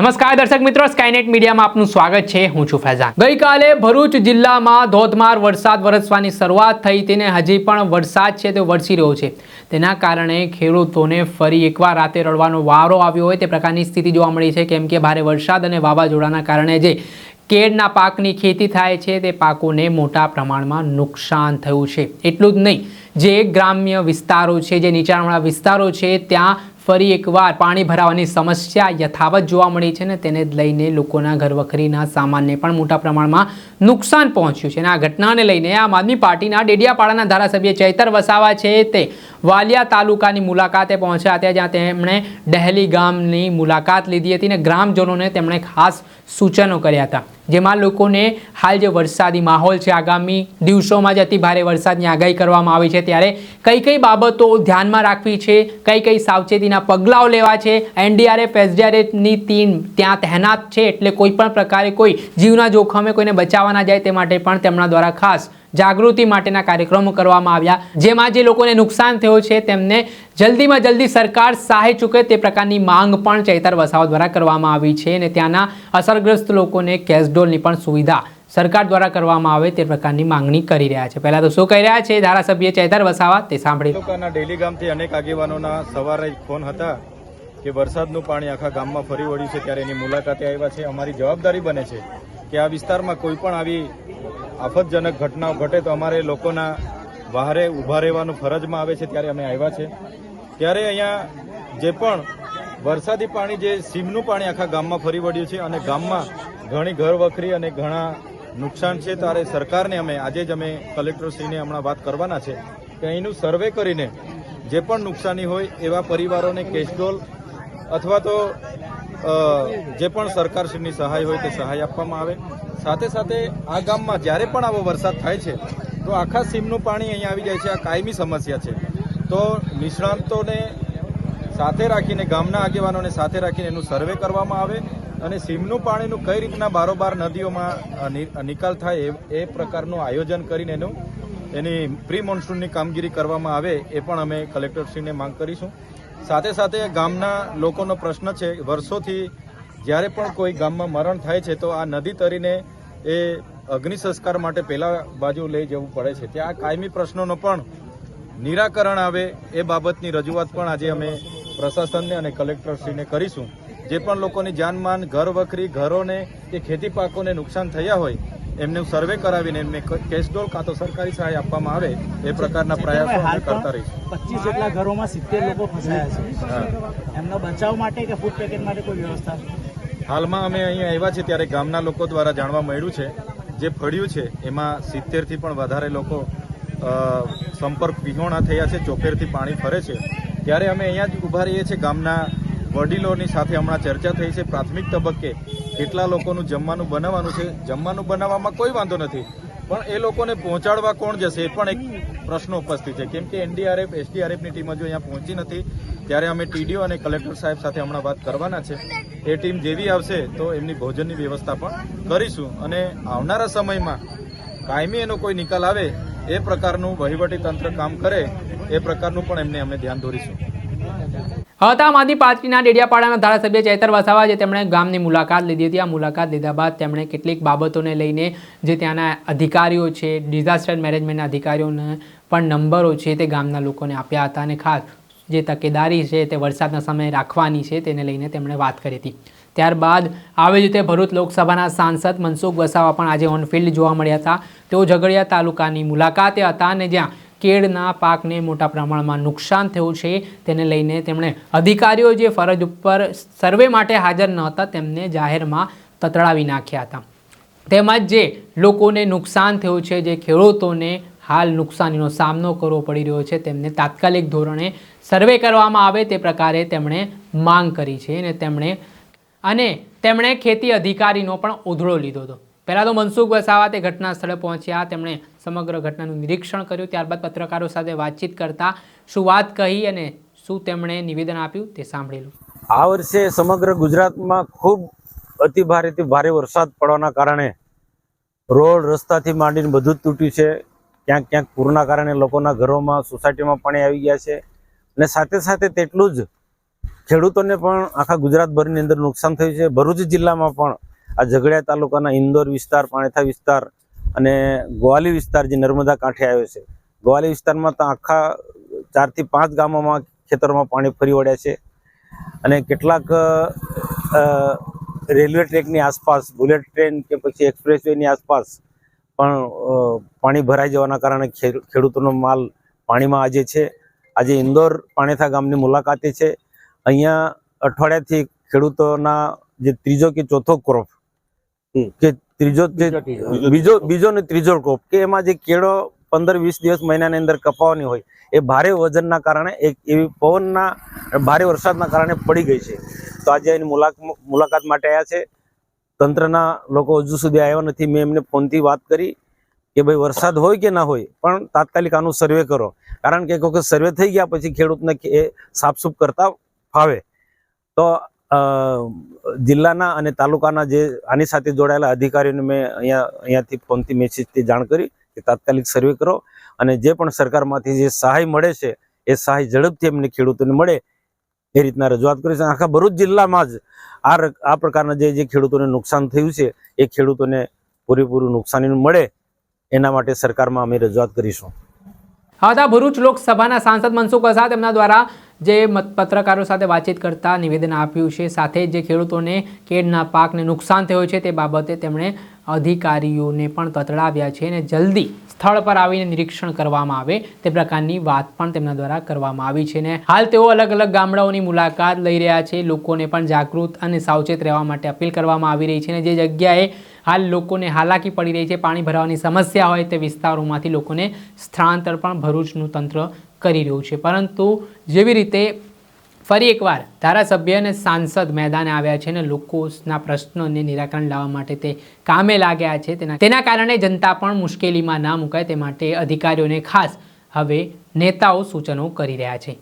નમસ્કાર દર્શક મિત્રો સ્કાયનેટ મીડિયામાં આપનું સ્વાગત છે. હું છું ફૈઝાન. ગઈકાલે ભરૂચ જિલ્લામાં ધોધમાર વરસાદ વરસવાની શરૂઆત થઈ. તેને હજી પણ વરસાદ છે તે વરસી રહ્યો છે. તેના કારણે ખેડૂતોને ફરી એકવાર રાતે રડવાનો વારો આવ્યો હોય તે પ્રકારની સ્થિતિ જોવા મળી છે. કેમ કે ભારે વરસાદ અને વાવાઝોડાના કારણે જે કેળના પાકની ખેતી થાય છે તે પાકોને મોટા પ્રમાણમાં નુકસાન થયું છે. એટલું જ નહીં, જે ગ્રામ્ય વિસ્તારો છે, જે નીચાણવાળા વિસ્તારો છે, ત્યાં ફરી એકવાર પાણી ભરાવાની સમસ્યા યથાવત જોવા મળી છે ને તેને લઈને લોકોના ઘરવખરીના સામાનને પણ મોટા પ્રમાણમાં નુકસાન પહોંચ્યું છે. અને આ ઘટનાને લઈને આમ આદમી પાર્ટીના ડેડિયાપાડાના ધારાસભ્ય ચૈતર વસાવા છે તે વાલિયા તાલુકાની મુલાકાતે પહોંચ્યા હતા, જ્યાં તેમણે ડહેલી ગામની મુલાકાત લીધી હતી અને ગ્રામજનોને તેમણે ખાસ સૂચનો કર્યા હતા. જેમાં લોકોને હાલ જે વરસાદી માહોલ છે, આગામી દિવસોમાં જે અતિ ભારે વરસાદની આગાહી કરવામાં આવી છે. ત્યારે કઈ કઈ બાબતો ધ્યાનમાં રાખવી છે, કઈ કઈ સાવચેતીના પગલાઓ લેવા છે? એનડીઆરએફ, એસડીઆરએફની ટીમ ત્યાં તહેનાત છે, એટલે કોઈ પણ પ્રકારે કોઈ જીવના જોખમે કોઈને બચાવવાના જાય તે માટે પણ તેમના દ્વારા ખાસ જાગૃતિ માટેના કાર્યક્રમો કરવામાં આવ્યા. જેમાં જે લોકોને નુકસાન થયું છે, તેમને જલ્દીમાં જલ્દી સરકાર સહાય ચૂકે તે પ્રકારની માંગ પણ ચૈતર વસાવા દ્વારા કરવામાં આવી છે અને ત્યાંના અસરગ્રસ્ત લોકોને કેશડોલની પણ સુવિધા સરકાર દ્વારા કરવામાં આવે તે પ્રકારની માંગણી કરી રહ્યા છે. પહેલા તો શું કહી રહ્યા છે ધારાસભ્ય ચૈતર વસાવા? તે સાંભળી તાલુકાના ડેલી ગામથી અનેક આગેવાનોના સવારે ફોન હતા કે વરસાદનું પાણી આખા ગામમાં ફરી વળ્યું છે, ત્યારે એની મુલાકાતે આવ્યા છે. અમારી જવાબદારી બને છે કે આ વિસ્તારમાં કોઈ પણ આવી આફતજનક ઘટનાઓ ઘટે તો અમારે લોકોના વહારે ઊભા રહેવાનું ફરજમાં આવે છે ત્યારે અમે આવ્યા છે. ત્યારે અહીંયા જે પણ વરસાદી પાણી, જે સીમનું પાણી આખા ગામમાં ફરી વળ્યું છે અને ગામમાં ઘણી ઘર વખરી અને ઘણા નુકસાન છે, ત્યારે સરકારને અમે, આજે જ અમે કલેક્ટરશ્રીને હમણાં વાત કરવાના છે કે અહીંનું સર્વે કરીને જે પણ નુકસાની હોય એવા પરિવારોને કેશડોલ અથવા તો જે પણ સરકારશ્રીની સહાય હોય તે સહાય આપવામાં આવે. સાથે સાથે આ ગામમાં જ્યારે પણ આવો વરસાદ થાય છે, તો આખા સીમનું પાણી અહીંયા આવી જાય છે, આ કાયમી સમસ્યા છે. તો નિષ્ણાંતોને સાથે રાખીને, ગામના આગેવાનોને સાથે રાખીને એનું સર્વે કરવામાં આવે અને સીમનું પાણીનું કઈ રીતના બારોબાર નદીઓમાં નિકાલ થાય એ- પ્રકારનું આયોજન કરીને એનું, એની પ્રી મોન્સૂનની કામગીરી કરવામાં આવે એ પણ અમે કલેક્ટરશ્રીને માંગ કરીશું. સાથે સાથે ગામના લોકોનો પ્રશ્ન છે, વર્ષોથી જ્યારે પણ કોઈ ગામમાં મરણ થાય છે, તો આ નદી તરીને એ અગ્નિ સંસ્કાર માટે પેલા બાજુ લઈ જવું પડે છે. ત્યાં કાયમી પ્રશ્નોનો પણ નિરાકરણ આવે એ બાબતની રજૂઆત પણ આજે અમે પ્રશાસનને અને કલેક્ટરશ્રીને કરીશું. જે પણ લોકોની જાનમાન, ઘર વખરી, ઘરોને કે ખેતી પાકોને નુકસાન થયા હોય એમને સર્વે કરાવીને એમને કેશડોલ કાં તો સરકારી સહાય આપવામાં આવે એ પ્રકારના પ્રયાસો અમે કરતા રહીશું. પચીસ જેટલા ઘરોમાં સિત્તેર લોકો ફસાયા છે. એમનો બચાવ માટે કે ફૂડ પેકેટ માટે કોઈ વ્યવસ્થા? હાલમાં અમે અહીંયા આવ્યા છે ત્યારે ગામના લોકો દ્વારા જાણવા મળ્યું છે જે ફળ્યું છે એમાં સિત્તેરથી પણ વધારે લોકો સંપર્ક વિહોણા થયા છે ચોપેરથી પાણી ફરે છે. ત્યારે અમે અહીંયા જ ઊભા રહીએ છીએ. ગામના વડીલોની સાથે હમણાં ચર્ચા થઈ છે. પ્રાથમિક તબક્કે કેટલા લોકોનું જમવાનું બનાવવાનું છે? જમવાનું બનાવવામાં કોઈ વાંધો નથી. પણ એ લોકોને પહોંચાડવા કોણ જશે? એ પણ એક પ્રશ્ન ઉપસ્થિત છે. કેમ કે એનડીઆરએફ, એસડીઆરએફની ટીમ હજુ અહીંયા પહોંચી નથી, ત્યારે અમે ટીડીઓ અને કલેક્ટર સાહેબ સાથે હમણાં વાત કરવાના છે. એ ટીમ જેવી આવશે તો એમની ભોજનની વ્યવસ્થા પણ કરીશું. અને આવનારા સમયમાં કાયમી એનો કોઈ નિકાલ આવે, એ પ્રકારનું વહીવટી તંત્ર કામ કરે, એ પ્રકારનું પણ એમને અમે ધ્યાન દોરીશું હતા. આમ આદમી પાર્ટીના ડેડિયાપાડાના ધારાસભ્ય ચૈતર વસાવા જે તેમણે ગામની મુલાકાત લીધી હતી. આ મુલાકાત લીધા બાદ તેમણે કેટલીક બાબતોને લઈને જે ત્યાંના અધિકારીઓ છે, ડિઝાસ્ટર મેનેજમેન્ટના અધિકારીઓને પણ નંબરો છે તે ગામના લોકોને આપ્યા હતા અને ખાસ જે તકેદારી છે તે વરસાદના સમયે રાખવાની છે તેને લઈને તેમણે વાત કરી હતી. ત્યારબાદ આવી રીતે ભરૂચ લોકસભાના સાંસદ મનસુખ વસાવા પણ આજે ઓનફિલ્ડ જોવા મળ્યા હતા. તેઓ ઝઘડિયા તાલુકાની મુલાકાતે હતા અને જ્યાં કેળના પાકને મોટા પ્રમાણમાં નુકસાન થયું છે. તેને લઈને તેમણે અધિકારીઓ જે ફરજ ઉપર સર્વે માટે હાજર ન હતા તેમને જાહેરમાં તતડાવી નાખ્યા હતા. તેમજ જે લોકોને નુકસાન થયું છે, જે ખેડૂતોને હાલ નુકસાનીનો સામનો કરવો પડી રહ્યો છે, તેમને તાત્કાલિક ધોરણે સર્વે કરવામાં આવે તે પ્રકારે તેમણે માંગ કરી છે અને તેમણે અને તેમણે ખેતી અધિકારીનો પણ ઉધડો લીધો હતો. પહેલાં તો મનસુખ વસાવા તે ઘટના સ્થળે પહોંચ્યા, તેમણે સમગ્ર ઘટનાનું નિરીક્ષણ કર્યું. ત્યારબાદ પત્રકારો સાથે વાતચીત કરતા શું વાત કહી અને શું તેમણે નિવેદન આપ્યું તે સાંભળેલું. આ વર્ષે સમગ્ર ગુજરાતમાં ખૂબ અતિ ભારેથી ભારે વરસાદ પડવાના કારણે રોડ રસ્તાથી માંડીને બધું જ તૂટ્યું છે. ક્યાંક ક્યાંક પૂરના કારણે લોકોના ઘરોમાં, સોસાયટીમાં પાણી આવી ગયા છે. અને સાથે સાથે તેટલું જ ખેડૂતોને પણ આખા ગુજરાતભરની અંદર નુકસાન થયું છે. ભરૂચ જિલ્લામાં પણ આ ઝઘડિયા તાલુકાના ઇન્દોર વિસ્તાર, પાણેથા વિસ્તાર અને ગોવાલી વિસ્તાર જે નર્મદા કાંઠે આવ્યો છે ગોવાલી વિસ્તારમાં તો આખા ચારથી પાંચ ગામોમાં ખેતરોમાં પાણી ફરી વળ્યા છે અને કેટલાક રેલવે ટ્રેકની આસપાસ બુલેટ ટ્રેન કે પછી એક્સપ્રેસવેની આસપાસ પણ પાણી ભરાઈ જવાના કારણે ખેડૂ- ખેડૂતોનો માલ પાણીમાં આજે છે. આજે ઇન્દોર પાણેથા ગામની મુલાકાતે છે. અહીંયા અઠવાડિયાથી ખેડૂતોના જે ત્રીજો કે ચોથો ક્રોપ કે ત્રીજો બીજો બીજો ને ત્રીજો ક્રોપ કે એમાં જે કેળો પંદર વીસ દિવસ મહિનાની અંદર કપાવાની હોય એ ભારે વજનના કારણે એક એવી પવનના ભારે વરસાદના કારણે પડી ગઈ છે. તો આજે એની મુલાકાત મુલાકાત માટે આવ્યા છે. તંત્રના લોકો હજુ સુધી આવ્યા નથી. મેં એમને ફોનથી વાત કરી કે ભાઈ વરસાદ હોય કે ના હોય પણ તાત્કાલિક આનું સર્વે કરો. કારણ કે એક વખત સર્વે થઈ ગયા પછી ખેડૂતને સાફસૂફ કરતા ફાવે. તો જિલ્લાના અને તાલુકાના જે આની સાથે જોડાયેલા અધિકારીઓને મેં અહીંયા, અહીંયાથી ફોનથી મેસેજથી જાણ કરી કે તાત્કાલિક સર્વે કરો અને જે પણ સરકારમાંથી જે સહાય મળે છે, એ સહાય ઝડપથી એમને ખેડૂતોને મળે એ રીતના રજૂઆત કરી છે. આખા ભરૂચ જિલ્લામાં જ આ આ પ્રકારના જે જે ખેડૂતોને નુકસાન થયું છે, એ ખેડૂતોને પૂરેપૂરું નુકસાની મળે એના માટે સરકારમાં અમે રજૂઆત કરીશું. હા ભરૂચ લોકસભાના સાંસદ મનસુખ આઝાદ એમના દ્વારા જે પત્રકારો સાથે વાતચીત કરતા નિવેદન આપ્યું છે, સાથે જે ખેડૂતોને કેળના પાકને નુકસાન થયું છે તે બાબતે તેમણે અધિકારીઓને પણ તતડાવ્યા છે અને જલ્દી સ્થળ પર આવીને નિરીક્ષણ કરવામાં આવે તે પ્રકારની વાત પણ તેમના દ્વારા કરવામાં આવી છે ને હાલ તેઓ અલગ અલગ ગામડાઓની મુલાકાત લઈ રહ્યા છે. લોકોને પણ જાગૃત અને સાવચેત રહેવા માટે અપીલ કરવામાં આવી રહી છે અને જે જગ્યાએ હાલ લોકોને હાલાકી પડી રહી છે, પાણી ભરાવાની સમસ્યા હોય તે વિસ્તારોમાંથી લોકોને સ્થળાંતર પણ ભરૂચનું તંત્ર કરી રહ્યું છે. પરંતુ જેવી રીતે ફરી એકવાર ધારાસભ્ય અને સાંસદ મેદાને આવ્યા છે અને લોકોના પ્રશ્નોને નિરાકરણ લાવવા માટે તે કામે લાગ્યા છે, તેના તેના કારણે જનતા પણ મુશ્કેલીમાં ના મુકાય, તે માટે અધિકારીઓને ખાસ હવે નેતાઓ સૂચનો કરી રહ્યા છે.